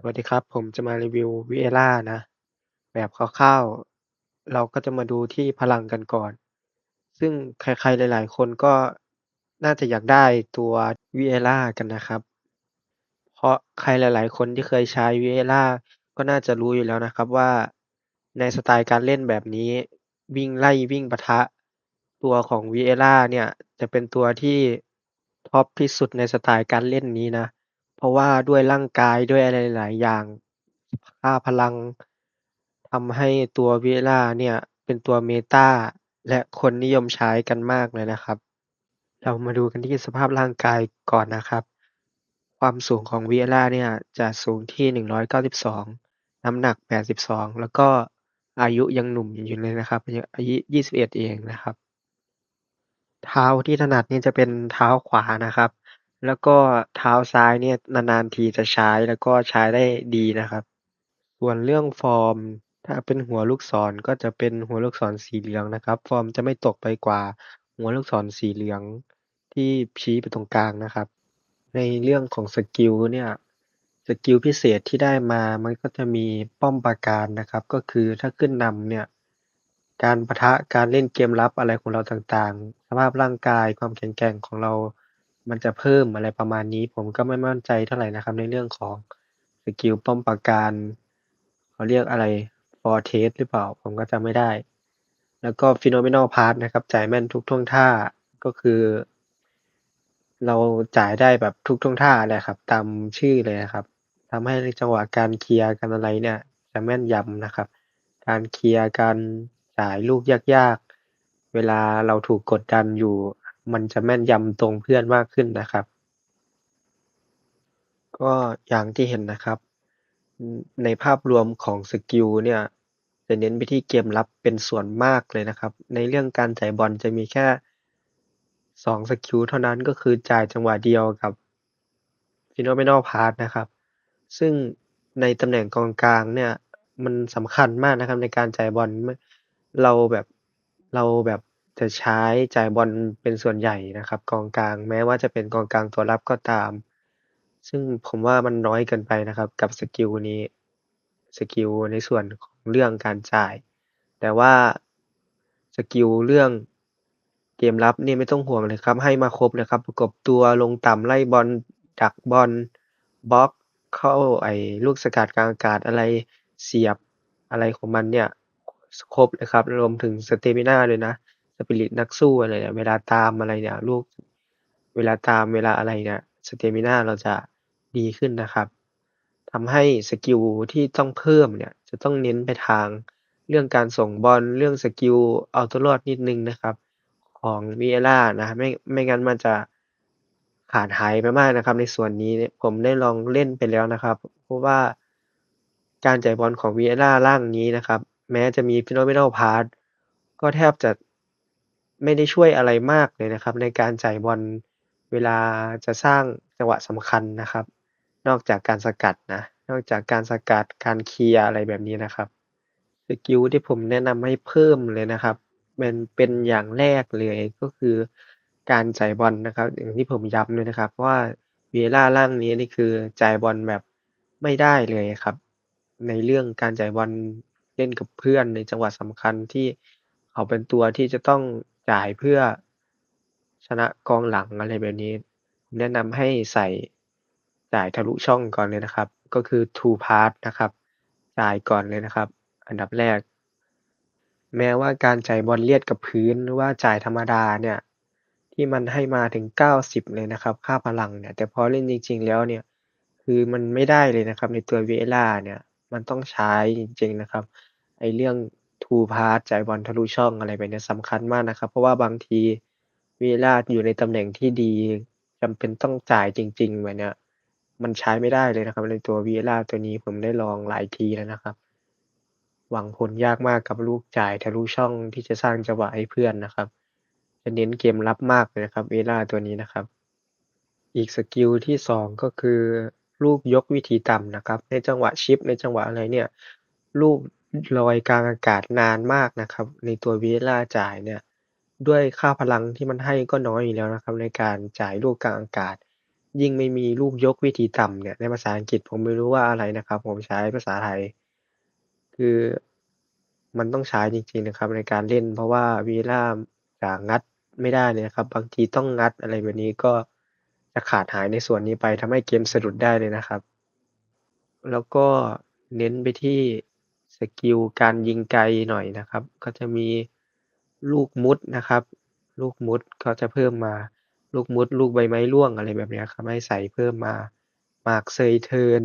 สวัสดีครับ ผมจะมารีวิว v i e l a นะ แบบคร่าวๆ เราก็จะมาดูที่พลังกันก่อน ซึ่งใครๆ หลายๆ คนก็น่าจะอยากได้ตัว v i e l a กันนะครับ เพราะใครหลายๆ คนที่เคยใช้ v i e l a ก็น่าจะรู้อยู่แล้วนะครับว่า ในสไตล์การเล่นแบบนี้ วิ่งไล่วิ่งปะทะ ตัวของ Viella เนี่ย จะเป็นตัวที่ท็อปที่สุดในสไตล์การเล่นนี้นะ เพราะว่าด้วยร่างกาย ด้วยอะไรหลาย ๆ อย่าง ค่าพลัง ทำให้ตัว Viella เนี่ยเป็นตัวเมตา และคนนิยมใช้กันมากเลยนะครับ เรามาดูกันที่สภาพร่างกายก่อนนะครับ ความสูงของ Viella เนี่ยจะสูงที่ 192 น้ำหนัก 82 แล้วก็อายุยังหนุ่มอยู่เลยนะครับอายุ 21 เองนะครับ เท้าที่ถนัดนี่จะเป็นเท้าขวานะครับ แล้วก็เท้าซ้ายเนี่ยนาน ๆ ทีจะใช้ แล้วก็ใช้ได้ดีนะครับ ส่วนเรื่องฟอร์ม ถ้าเป็นหัวลูกศรก็จะเป็นหัวลูกศรสีเหลืองนะครับ ฟอร์มจะไม่ตกไปกว่าหัวลูกศรสีเหลืองที่ชี้ไปตรงกลางนะครับ ในเรื่องของสกิลเนี่ยสกิลพิเศษที่ได้มามันก็จะมีป้อมปราการนะครับ ก็คือถ้าขึ้นนำเนี่ยการปะทะการเล่นเกมลับอะไรของเราต่างๆ สภาพร่างกายความแข็งแกร่งของเรา มันจะเพิ่มอะไรประมาณนี้ ผมก็ไม่มั่นใจเท่าไหร่นะครับ ในเรื่องของสกิลป้อมปราการเขาเรียกอะไร Fortress หรือเปล่า ผมก็จำไม่ได้ แล้วก็ Phenomenal Pass นะครับ จ่ายแม่นทุกท่วงท่าก็คือ เราจ่ายได้แบบทุกท่วงท่าเลยครับ ตามชื่อเลยนะครับทำให้จังหวะการเคลียร์การอะไรเนี่ย จะแม่นยำนะครับ การเคลียร์การจ่ายลูกยากๆ เวลาเราถูกกดดันอยู่ มันจะแม่นยำตรงเพื่อนมากขึ้นนะครับ ก็อย่างที่เห็นนะครับ ในภาพรวมของสกิลเนี่ยจะเน้นไปที่เกมลับเป็นส่วนมากเลยนะครับ ในเรื่องการจ่ายบอลจะมีแค่2สกิลเท่านั้นก็คือจ่ายจังหวะเดียวกับ Phenomenal Pass นะครับ ซึ่งในตำแหน่งกองกลางเนี่ยมันสำคัญมากนะครับในการจ่ายบอลเราแบบเราแบบ จะใช้จ่ายบอลเป็นส่วนใหญ่นะครับ กองกลาง แม้ว่าจะเป็นกองกลางตัวรับก็ตาม ซึ่งผมว่ามันน้อยเกินไปนะครับ กับสกิลนี้ สกิลในส่วนของเรื่องการจ่าย แต่ว่าสกิลเรื่องเกมลับนี่ไม่ต้องห่วงเลยครับ ให้มาครบเลยครับ ประกบตัวลงต่ำไล่บอลดักบอลบล็อกเข้าไอ้ลูกสกัดกลางอากาศอะไรเสียบอะไรของมันเนี่ย ครบเลยครับ รวมถึงสเตมิน่าด้วยนะ สปิริตนักสู้อะไรเนี่ยเวลาตามอะไรเนี่ยลูกเวลาตามเวลาอะไรเนี่ยสเตมินาเราจะดีขึ้นนะครับทำให้สกิลที่ต้องเพิ่มเนี่ยจะต้องเน้นไปทางเรื่องการส่งบอลเรื่องสกิลเอาตัวรอดนิดนึงนะครับ ของ Viella นะไม่ไม่งั้นมันจะขาดหายไปมากนะครับ ในส่วนนี้ผมได้ลองเล่นไปแล้วนะครับ เพราะว่าการจ่ายบอลของ Viella ร่างนี้นะครับ แม้จะมี Phenomenal Pass ก็แทบจะ ไม่ได้ช่วยอะไรมากเลยนะครับ ในการจ่ายบอลเวลาจะสร้างจังหวะสำคัญนะครับ นอกจากการสกัดนะ นอกจากการสกัดการเคลียร์อะไรแบบนี้นะครับสกิลที่ผมแนะนำให้เพิ่มเลยนะครับเป็นเป็นอย่างแรกเลยก็คือการจ่ายบอลนะครับ อย่างที่ผมย้ำเลยนะครับว่า Viella ร่างนี้นี่คือจ่ายบอลแบบไม่ได้เลยครับ ในเรื่องการจ่ายบอลเล่นกับเพื่อนในจังหวะสำคัญที่เขาเป็นตัวที่จะต้อง จ่ายเพื่อชนะกองหลังอะไรแบบนี้ แนะนำให้ใส่จ่ายทะลุช่องก่อนเลยนะครับ ก็คือ True Pass นะครับ จ่ายก่อนเลยนะครับ อันดับแรก แม้ว่าการจ่ายบอลเลียดกับพื้นหรือว่าจ่ายธรรมดาเนี่ยที่มันให้มาถึง 90 เลยนะครับ ค่าพลังเนี่ย แต่พอเล่นจริง ๆ แล้วเนี่ย คือมันไม่ได้เลยนะครับ ในตัว Viella เนี่ย มันต้องใช้จริง ๆ นะครับ ไอเรื่อง True Pass จ่ายบอลทะลุช่องอะไรแบบนี้สำคัญมากนะครับ เพราะว่าบางที Viella อยู่ในตำแหน่งที่ดีจำเป็นต้องจ่ายจริงๆแบบเนี้ยมันใช้ไม่ได้เลยนะครับ ในตัว Viella ตัวนี้ผมได้ลองหลายทีแล้วนะครับ หวังผลยากมากกับลูกจ่ายทะลุช่องที่จะสร้างจังหวะให้เพื่อนนะครับ จะเน้นเกมลับมากเลยนะครับ Viella ตัวนี้นะครับ อีกสกิลที่ 2 ก็คือลูกยกวิถีต่ำนะครับ ในจังหวะชิปในจังหวะอะไรเนี่ย ลูก ลอยกลางอากาศนานมากนะครับ ในตัว Viella จ่ายเนี่ย ด้วยค่าพลังที่มันให้ก็น้อยอยู่แล้วนะครับ ในการจ่ายลูกกลางอากาศ ยิ่งไม่มีลูกยกวิธีต่ำเนี่ย ในภาษาอังกฤษผมไม่รู้ว่าอะไรนะครับ ผมใช้ภาษาไทย คือมันต้องใช้จริงๆนะครับ ในการเล่น เพราะว่า Vieira จะงัดไม่ได้เลยนะครับ บางทีต้องงัดอะไรแบบนี้ก็จะขาดหายในส่วนนี้ไปทำให้เกมสะดุดได้เลยนะครับ แล้วก็เน้นไปที่ สกิลการยิงไกลหน่อยนะครับ ก็จะมีลูกมุดนะครับ ลูกมุดก็จะเพิ่มมาลูกมุดลูกใบไม้ร่วงอะไรแบบนี้ครับให้ใส่เพิ่มมา Mark Sei Turn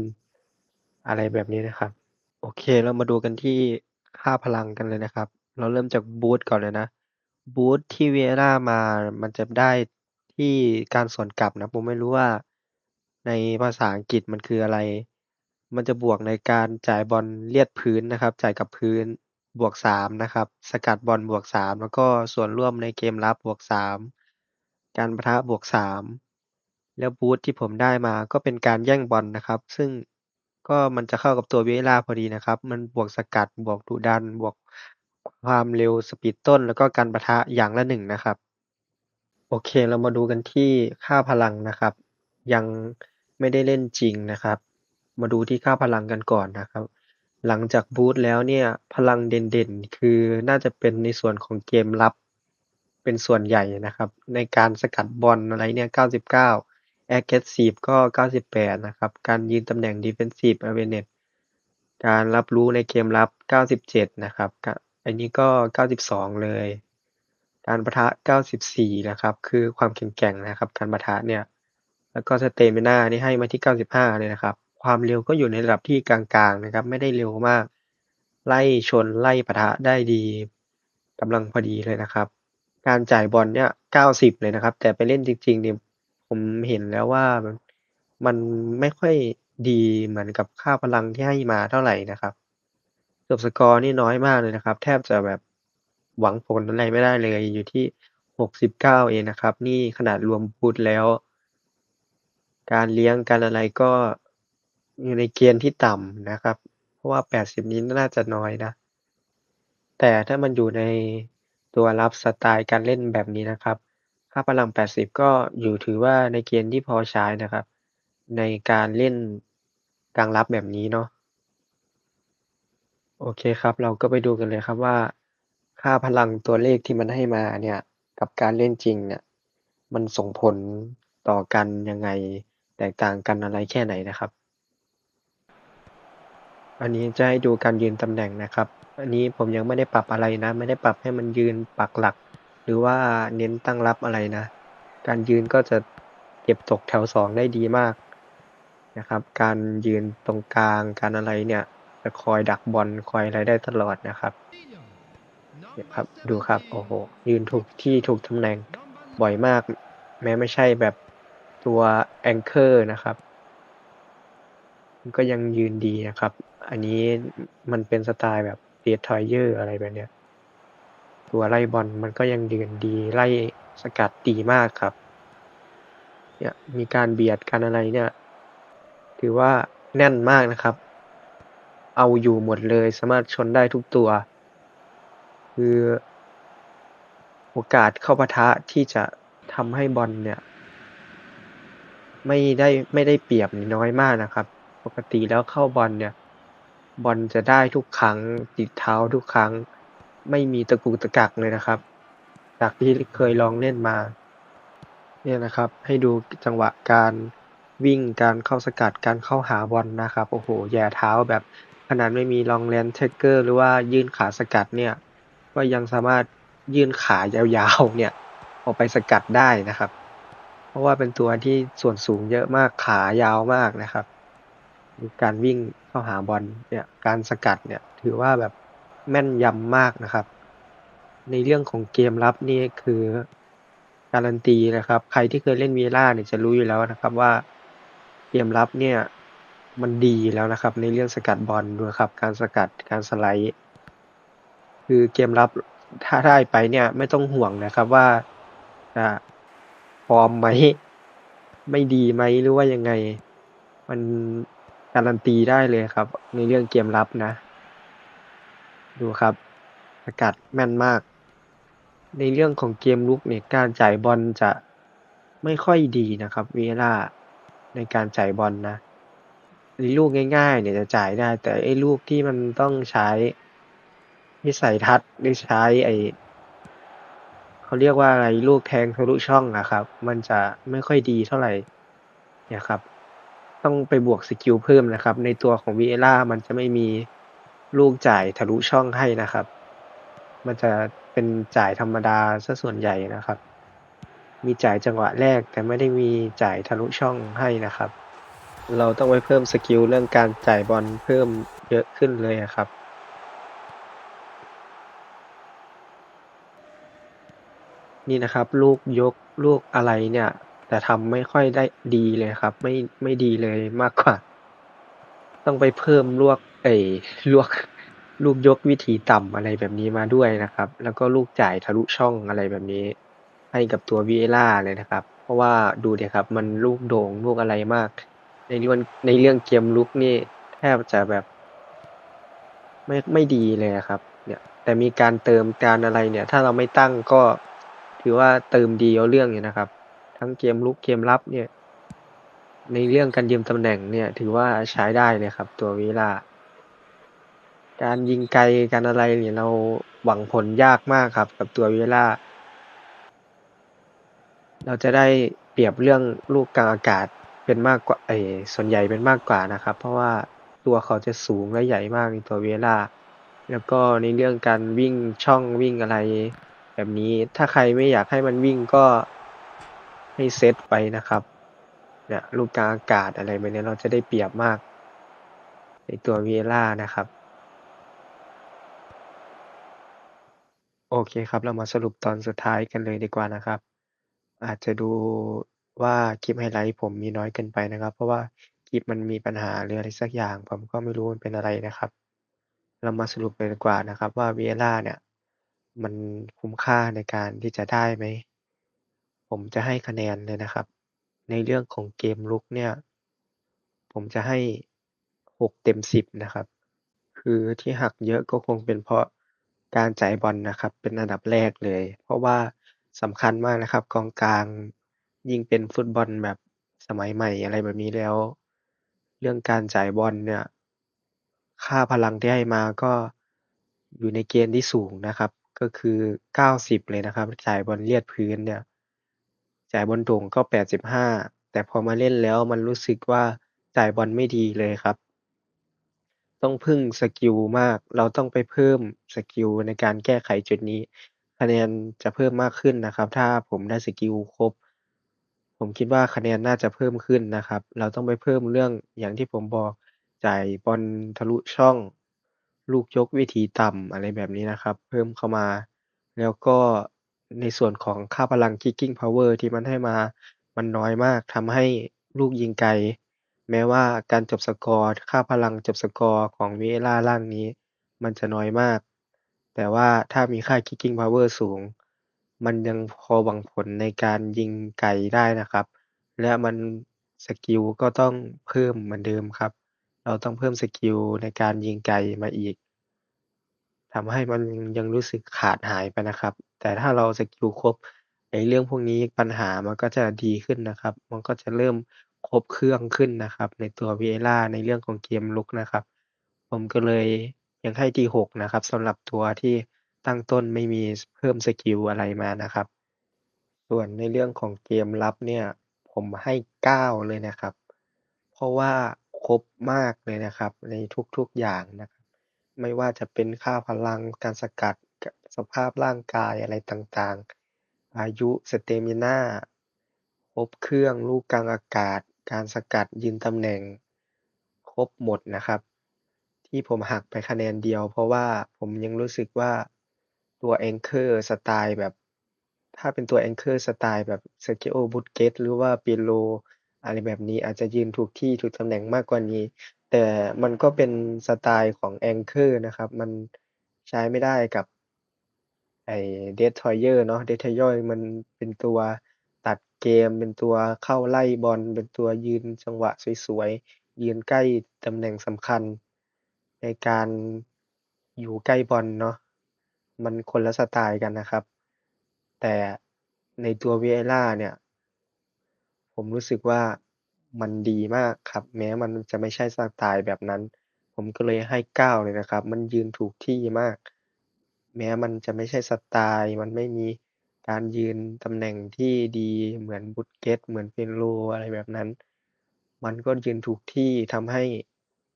อะไรแบบนี้นะครับ โอเคเรามาดูกันที่ค่าพลังกันเลยนะครับ เราเริ่มจากบูสต์ก่อนเลยนะบูสต์ที่ Vieira มามันจะได้ที่การสวนกลับนะ ผมไม่รู้ว่าในภาษาอังกฤษมันคืออะไร มันจะบวกในการจ่ายบอลเลียดพื้นนะครับ จ่ายกับพื้นบวก3นะครับ สกัดบอลบวก3แล้วก็ส่วนร่วมในเกมรับบวก3การปะทะบวก3แล้วบูสต์ที่ผมได้มาก็เป็นการแย่งบอลนะครับ ซึ่งก็มันจะเข้ากับตัว Vieira พอดีนะครับ มันบวกสกัดบวกดุดันบวกความเร็วสปีดต้น แล้วก็การปะทะอย่างละ1นะครับ โอเคเรามาดูกันที่ค่าพลังนะครับ ยังไม่ได้เล่นจริงนะครับ มาดูที่ค่าพลังกันก่อนนะครับ หลังจากบูตแล้วเนี่ย พลังเด่นๆ คือน่าจะเป็นในส่วนของเกมรับ เป็นส่วนใหญ่นะครับ ในการสกัดบอลอะไรเนี่ย 99 Aggressive ก็ 98 นะครับ การยืนตำแหน่ง Defensive Awareness การรับรู้ในเกมรับ 97 นะครับ อันนี้ก็ 92 เลย การปะทะ 94 นะครับ คือความแข็งแกร่งนะครับ การปะทะเนี่ย แล้วก็ Stamina นี่ให้มาที่ 95 เลยนะครับ ความเร็วก็อยู่ในระดับที่กลางๆนะครับ ไม่ได้เร็วมาก ไล่ชนไล่ปะทะได้ดีกำลังพอดีเลยนะครับ การจ่ายบอลเนี่ย90เลยนะครับ แต่ไปเล่นจริงๆเนี่ยผมเห็นแล้วว่ามันไม่ค่อยดีเหมือนกับค่าพลังที่ให้มาเท่าไหร่นะครับจบสกอร์นี่น้อยมากเลยนะครับ แทบจะแบบหวังผลอะไรไม่ได้เลยอยู่ที่69เองนะครับ นี่ขนาดรวมบูสต์แล้ว การเลี้ยงการอะไรก็ อยู่ในเกณฑ์ที่ต่ำนะครับ เพราะว่า 80 นี้น่าจะน้อยนะ แต่ถ้ามันอยู่ในตัวรับสไตล์การเล่นแบบนี้นะครับ ค่าพลัง 80 ก็อยู่ถือว่าในเกณฑ์ที่พอใช้นะครับ ในการเล่นกลางรับแบบนี้เนาะ โอเคครับ เราก็ไปดูกันเลยครับว่า ค่าพลังตัวเลขที่มันให้มาเนี่ย กับการเล่นจริงเนี่ย มันส่งผลต่อกันยังไง แตกต่างกันอะไรแค่ไหนนะครับ อันนี้จะให้ดูการยืนตำแหน่งนะครับ อันนี้ผมยังไม่ได้ปรับอะไรนะ ไม่ได้ปรับให้มันยืนปักหลัก หรือว่าเน้นตั้งรับอะไรนะ การยืนก็จะเก็บตกแถว 2 ได้ดีมากนะครับ การยืนตรงกลางการอะไรเนี่ยจะคอยดักบอลคอยอะไรได้ตลอดนะครับเนี่ยครับดูครับโอ้โฮยืนถูกที่ถูกตำแหน่งบ่อยมาก แม้ไม่ใช่แบบตัว Anchor นะครับ ก็ยังยืนดีนะครับ อันนี้มันเป็นสไตล์แบบ Destroyer อะไรแบบเนี้ย ตัวไล่บอลมันก็ยังยืนดีไล่สกัดดีมากครับ เนี่ยมีการเบียดกันอะไรเนี่ย ถือว่าแน่นมากนะครับ เอาอยู่หมดเลยสามารถชนได้ทุกตัว คือโอกาสเข้าปะทะที่จะทำให้บอลเนี่ย ไม่ได้ไม่ได้เปรียบน้อยมากนะครับ ปกติแล้วเข้าบอลเนี่ย บอลจะได้ทุกครั้ง ติดเท้าทุกครั้ง ไม่มีตะกุกตะกักเลยนะครับ จากที่เคยลองเล่นมา เนี่ยนะครับ ให้ดูจังหวะการวิ่งการเข้าสกัดการเข้าหาบอลนะครับ โอ้โฮแย่เท้าแบบขนาดไม่มี Longland Tackle หรือว่ายื่นขาสกัดเนี่ย ก็ยังสามารถยื่นขายาวๆเนี่ย ออกไปสกัดได้นะครับ เพราะว่าเป็นตัวที่ส่วนสูงเยอะมากขายาวมากนะครับ การวิ่งเข้าหาบอลเนี่ยการสกัดเนี่ยถือว่าแบบแม่นยำมากนะครับ ในเรื่องของเกมรับนี่คือการันตีนะครับ ใครที่เคยเล่น Vieira เนี่ยจะรู้อยู่แล้วนะครับว่าเกมรับเนี่ยมันดีแล้วนะครับ ในเรื่องสกัดบอลดูครับ การสกัดการสไลด์คือเกมรับถ้าได้ไปเนี่ยไม่ต้องห่วงนะครับว่าจะฟอร์มไหมไม่ดีไหมหรือว่ายังไง มัน การันตีได้เลยครับ ในเรื่องเกมรับนะ ดูครับสกัดแม่นมาก ในเรื่องของเกมรุกเนี่ยการจ่ายบอลจะไม่ค่อยดีนะครับ Vieira ในการจ่ายบอลนะลูกง่ายๆเนี่ยจะจ่ายได้ แต่ไอ้ลูกที่มันต้องใช้วิสัยทัศน์หรือใช้ไอ้เขาเรียกว่าอะไรลูกแทงทะลุช่องอะครับ มันจะไม่ค่อยดีเท่าไหรเนี่ยครับ ต้องไปบวกสกิลเพิ่มนะครับ ในตัวของ Vieira มันจะไม่มีลูกจ่ายทะลุช่องให้นะครับ มันจะเป็นจ่ายธรรมดาเสียส่วนใหญ่นะครับ มีจ่ายจังหวะแรกแต่ไม่ได้มีจ่ายทะลุช่องให้นะครับ เราต้องไปเพิ่มสกิลเรื่องการจ่ายบอลเพิ่มเยอะขึ้นเลยอะครับนี่นะครับ ลูกยกลูกอะไรเนี่ย แต่ทำไม่ค่อยได้ดีเลยครับ ไม่ไม่ดีเลยมากกว่า ต้องไปเพิ่มลวกไอ้ลวกลูกยกวิถีต่ำอะไรแบบนี้มาด้วยนะครับ แล้วก็ลูกจ่ายทะลุช่องอะไรแบบนี้ ให้กับตัว Vieira เลยนะครับ เพราะว่าดูดิครับ มันลูกโด่งลูกอะไรมาก ในเรื่องในเรื่องเกมรุกนี่แทบจะแบบ ไม่ไม่ดีเลยอะครับ เนี่ย แต่มีการเติมการอะไรเนี่ย ถ้าเราไม่ตั้งก็ถือว่าเติมดีเอาเรื่องอยู่นะครับ ทั้งเกมรุกเกมรับเนี่ย ในเรื่องการยืมตำแหน่งเนี่ย ถือว่าใช้ได้เลยครับ ตัว Vieira การยิงไกลการอะไรเนี่ยเราหวังผลยากมากครับ กับตัว Vieira เราจะได้เปรียบเรื่องลูกกลางอากาศเป็นมากกว่าไอ้ส่วนใหญ่เป็นมากกว่านะครับ เพราะว่าตัวเขาจะสูงและใหญ่มากในตัว Vieira แล้วก็ในเรื่องการวิ่งช่องวิ่งอะไร แบบนี้ถ้าใครไม่อยากให้มันวิ่งก็ ให้เซตไว้นะครับเนี่ยลูกกลางอากาศอะไรแบบนี้เราจะได้เปรียบมาก ในตัว Vieira นะครับ โอเคครับเรามาสรุปตอนสุดท้ายกันเลยดีกว่านะครับ อาจจะดูว่าคลิปไฮไลต์ผมมีน้อยเกินไปนะครับ เพราะว่าคลิปมันมีปัญหาหรืออะไรสักอย่าง ผมก็ไม่รู้มันเป็นอะไรนะครับ เรามาสรุปเลยดีกว่านะครับว่า Vieira เนี่ย มันคุ้มค่าในการที่จะได้ไหม ผมจะให้คะแนนเลยนะครับ ในเรื่องของเกมรุกเนี่ย ผมจะให้6เต็ม10นะครับ คือที่หักเยอะก็คงเป็นเพราะการจ่ายบอลนะครับ เป็นอันดับแรกเลย เพราะว่าสำคัญมากนะครับกองกลางยิ่งเป็นฟุตบอลแบบสมัยใหม่อะไรแบบนี้แล้ว เรื่องการจ่ายบอลเนี่ย ค่าพลังที่ให้มาก็อยู่ในเกณฑ์ที่สูงนะครับ ก็คือ 90 เลยนะครับ จ่ายบอลเลียดพื้นเนี่ย จ่ายบอลโด่งก็ 85 แต่พอมาเล่นแล้วมันรู้สึกว่าจ่ายบอลไม่ดีเลยครับ ต้องพึ่งสกิลมาก เราต้องไปเพิ่มสกิลในการแก้ไขจุดนี้ คะแนนจะเพิ่มมากขึ้นนะครับ ถ้าผมได้สกิลครบ ผมคิดว่าคะแนนน่าจะเพิ่มขึ้นนะครับ เราต้องไปเพิ่มเรื่องอย่างที่ผมบอกจ่ายบอลทะลุช่องลูกยกวิถีต่ำอะไรแบบนี้นะครับ เพิ่มเข้ามา แล้วก็ ในส่วนของค่าพลัง Kicking Power ที่มันให้มามันน้อยมากทำให้ลูกยิงไกล แม้ว่าการจบสกอร์ ค่าพลังจบสกอร์ของ Vieira ร่างนี้ มันจะน้อยมาก แต่ว่าถ้ามีค่า Kicking Power สูง มันยังพอหวังผลในการยิงไกลได้นะครับ และมันสกิลก็ต้องเพิ่มเหมือนเดิมครับ เราต้องเพิ่มสกิลในการยิงไกลมาอีก ทำให้มันยังรู้สึกขาดหายไปนะครับ แต่ถ้าเราสกิลครบไอ้เรื่องพวกนี้ปัญหามันก็จะดีขึ้นนะครับ มันก็จะเริ่มครบเครื่องขึ้นนะครับ ในตัว Vieira ในเรื่องของเกมรุกนะครับ ผมก็เลยยังให้ที6นะครับสำหรับตัวที่ตั้งต้นไม่มีเพิ่มสกิลอะไรมานะครับ ส่วนในเรื่องของเกมรับเนี่ย ผมให้9เลยนะครับ เพราะว่าครบมากเลยนะครับ ในทุกๆอย่างนะครับ ไม่ว่าจะเป็นค่าพลัง การสกัด สภาพร่างกายอะไรต่าง ๆ อายุ Stamina ครบเครื่อง ลูกกลางอากาศ การสกัด ยืนตำแหน่ง ครบหมดนะครับ ที่ผมหักไปคะแนนเดียว เพราะว่าผมยังรู้สึกว่าตัว Anchor สไตล์แบบ ถ้าเป็นตัว Anchor สไตล์แบบ Sergio Busquets หรือว่า Pirlo อะไรแบบนี้อาจจะยืนถูกที่ถูกตำแหน่งมากกว่านี้ แต่มันก็เป็นสไตล์ของ Anchor นะครับ มันใช้ไม่ได้กับไอ้ Destroyer เนาะ Destroyer มันเป็นตัวตัดเกม เป็นตัวเข้าไล่บอล เป็นตัวยืนจังหวะสวยๆ ยืนใกล้ตำแหน่งสำคัญ ในการอยู่ใกล้บอลเนาะ มันคนละสไตล์กันนะครับ แต่ในตัว Vieira เนี่ย ผมรู้สึกว่า มันดีมากครับ แม้มันจะไม่ใช่สไตล์แบบนั้น ผมก็เลยให้ 9 เลยนะครับ มันยืนถูกที่มาก แม้มันจะไม่ใช่สไตล์ มันไม่มีการยืนตำแหน่งที่ดีเหมือน Busquets เหมือน Pirlo อะไรแบบนั้น มันก็ยืนถูกที่ทำให้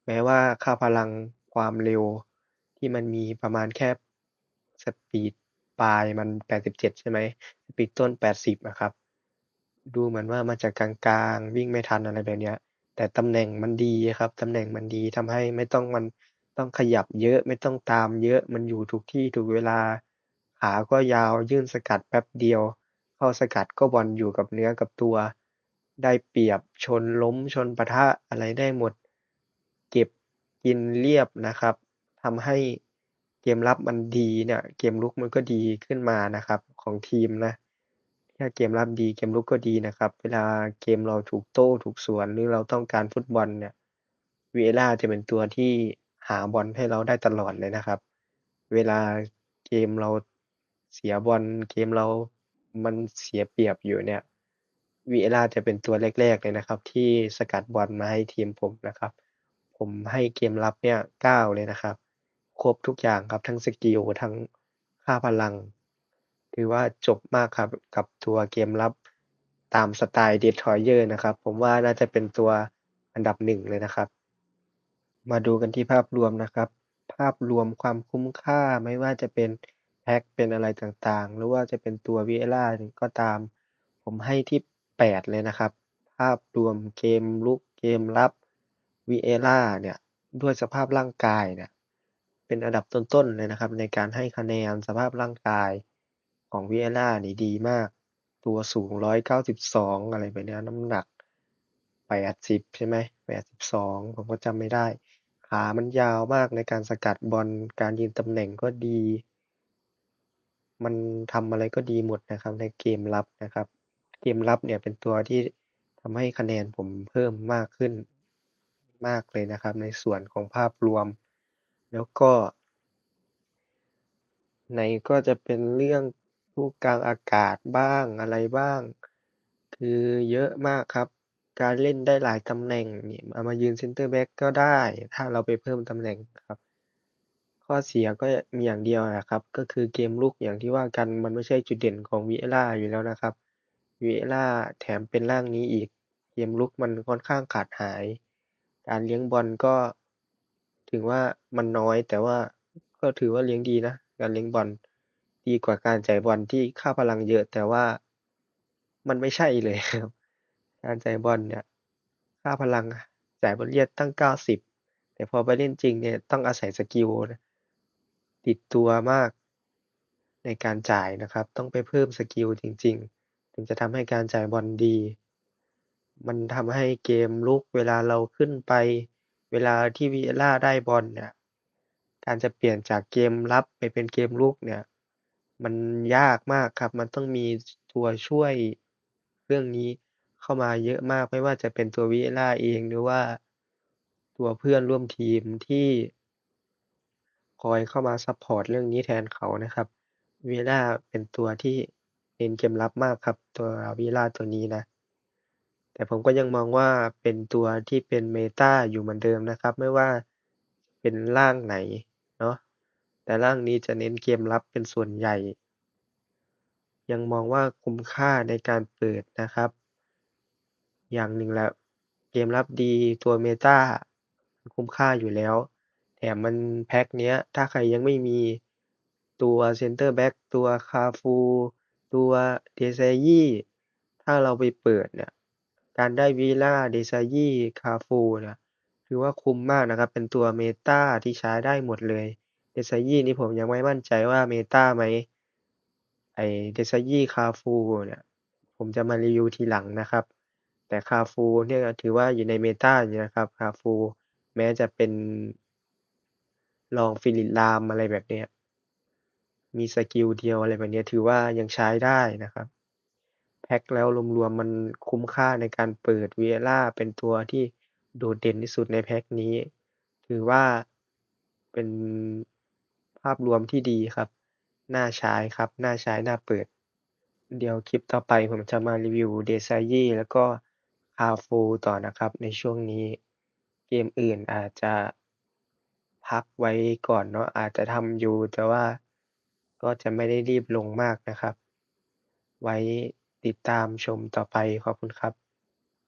แม้ว่าค่าพลังความเร็ว ที่มันมีประมาณแค่สปีดปลายมัน 87 ใช่ไหมสปีดต้น 80อะครับ ดูเหมือนว่ามันจะกลางๆ วิ่งไม่ทันอะไรแบบเนี้ย แต่ตำแหน่งมันดีครับ ตำแหน่งมันดีทำให้ไม่ต้องมันต้องขยับเยอะไม่ต้องตามเยอะมันอยู่ถูกที่ถูกเวลา ขาก็ยาวยื่นสกัดแป๊บเดียว เข้าสกัดก็บอลอยู่กับเนื้อกับตัว ได้เปรียบชนล้มชนปะทะอะไรได้หมด เก็บกินเรียบนะครับทำให้เกมรับมันดีเนี่ย เกมรุกมันก็ดีขึ้นมานะครับ ของทีมนะ ถ้าเกมรับดีเกมรุกก็ดีนะครับ เวลาเกมเราถูกโต้ถูกสวนหรือเราต้องการฟุตบอลเนี่ย Vieira จะเป็นตัวที่หาบอลให้เราได้ตลอดเลยนะครับ เวลาเกมเราเสียบอลเกมเรามันเสียเปรียบอยู่เนี่ย Vieira จะเป็นตัวแรกๆเลยนะครับ ที่สกัดบอลมาให้ทีมผมนะครับ ผมให้เกมรับเนี่ย9เลยนะครับ ครบทุกอย่างครับทั้งสกิลทั้งค่าพลัง ถือว่าจบมากครับ กับตัวเกมรับตามสไตล์ Destroyer นะครับ ผมว่าน่าจะเป็นตัวอันดับ1เลยนะครับ มาดูกันที่ภาพรวมนะครับ ภาพรวมความคุ้มค่าไม่ว่าจะเป็นแพ็กเป็นอะไรต่างๆ หรือว่าจะเป็นตัว Vieira ก็ตาม ผมให้ที่ 8 เลยนะครับ ภาพรวมเกมรุกเกมรับ Vieira เนี่ยด้วยสภาพร่างกายเนี่ยเป็นอันดับต้นๆเลยนะครับ ในการให้คะแนนสภาพร่างกาย ของ Vieira นี่ดีมาก ตัวสูง192องอะไรแบบเนี้ยน้ำหนัก80ใช่ไหม82ผมก็จำไม่ได้ ขามันยาวมากในการสกัดบอลการยืนตำแหน่งก็ดี มันทำอะไรก็ดีหมดนะครับ ในเกมรับนะครับ เกมรับเนี่ยเป็นตัวที่ทำให้คะแนนผมเพิ่มมากขึ้นมากเลยนะครับ ในส่วนของภาพรวม แล้วก็ ในก็จะเป็นเรื่อง ลูกกลางอากาศบ้าง อะไรบ้าง คือเยอะมากครับ การเล่นได้หลายตำแหน่งนี่เอามายืนเซนเตอร์แบ็กก็ได้ ถ้าเราไปเพิ่มตำแหน่งครับ ข้อเสียก็มีอย่างเดียวแหละครับ ก็คือเกมรุกอย่างที่ว่ากันมันไม่ใช่จุดเด่นของ Vieira อยู่แล้วนะครับ Vieira แถมเป็นร่างนี้อีก เกมรุกมันค่อนข้างขาดหาย การเลี้ยงบอลก็ ถึงว่ามันน้อยแต่ว่าก็ถือว่าเลี้ยงดีนะ การเลี้ยงบอล ดีกว่าการจ่ายบอลที่ค่าพลังเยอะ แต่ว่ามันไม่ใช่เลยครับ การจ่ายบอลเนี่ย ค่าพลังจ่ายบอลเลียดตั้ง90แต่พอไปเล่นจริงเนี่ยต้องอาศัยสกิลติดตัวมากในการจ่ายนะครับ ต้องไปเพิ่มสกิลจริง ๆ ถึงจะทำให้การจ่ายบอลดี มันทำให้เกมรุกเวลาเราขึ้นไป เวลาที่ Vieira ได้บอลเนี่ยการจะเปลี่ยนจากเกมรับไปเป็นเกมรุกเนี่ย มันยากมากครับ มันต้องมีตัวช่วยเรื่องนี้เข้ามาเยอะมาก ไม่ว่าจะเป็นตัว Vieira เอง หรือว่าตัวเพื่อนร่วมทีมที่ คอยเข้ามาซัปพอร์ตเรื่องนี้แทนเขานะครับ Vieira เป็นตัวที่เน้นเกมรับมากครับ ตัว Vieira ตัวนี้นะ แต่ผมก็ยังมองว่าเป็นตัวที่เป็น Meta อยู่เหมือนเดิมนะครับ ไม่ว่าเป็นร่างไหน แต่ร่างนี้จะเน้นเกมรับเป็นส่วนใหญ่ ยังมองว่าคุ้มค่าในการเปิดนะครับ อย่างหนึ่งแหละเกมรับดีตัว Meta คุ้มค่าอยู่แล้ว แถมมันแพ็กเนี้ย ถ้าใครยังไม่มีตัวเซนเตอร์แบ็กตัว Cafu ตัว Desailly ถ้าเราไปเปิดเนี่ย การได้ Vieira Desailly Cafu เนี่ยถือว่าคุ้มมากนะครับ เป็นตัว Meta ที่ใช้ได้หมดเลย Desailly นี่ผมยังไม่มั่นใจว่า Meta ไหม ไอ้ Desailly Cafu เนี่ย ผมจะมารีวิวทีหลังนะครับ แต่ Cafu เนี่ยถือว่าอยู่ใน Meta อยู่นะครับ Cafu แม้จะเป็นรอง Philipp Lahm อะไรแบบเนี้ยมีสกิลเดียวอะไรแบบเนี้ยถือว่ายังใช้ได้นะครับ แพ็กแล้วรวมๆมันคุ้มค่าในการเปิด Vieira เป็นตัวที่โดดเด่นที่สุดในแพ็กนี้ ถือว่าเป็น ภาพรวมที่ดีครับ น่าใช้ครับ น่าใช้ น่าเปิด เดี๋ยวคลิปต่อไปผมจะมารีวิว Desailly แล้วก็ Powerful ต่อนะครับ ในช่วงนี้เกมอื่นอาจจะพักไว้ก่อนเนาะ อาจจะทำอยู่ แต่ว่าก็จะไม่ได้รีบลงมากนะครับ ไว้ติดตามชมต่อไปขอบคุณครับ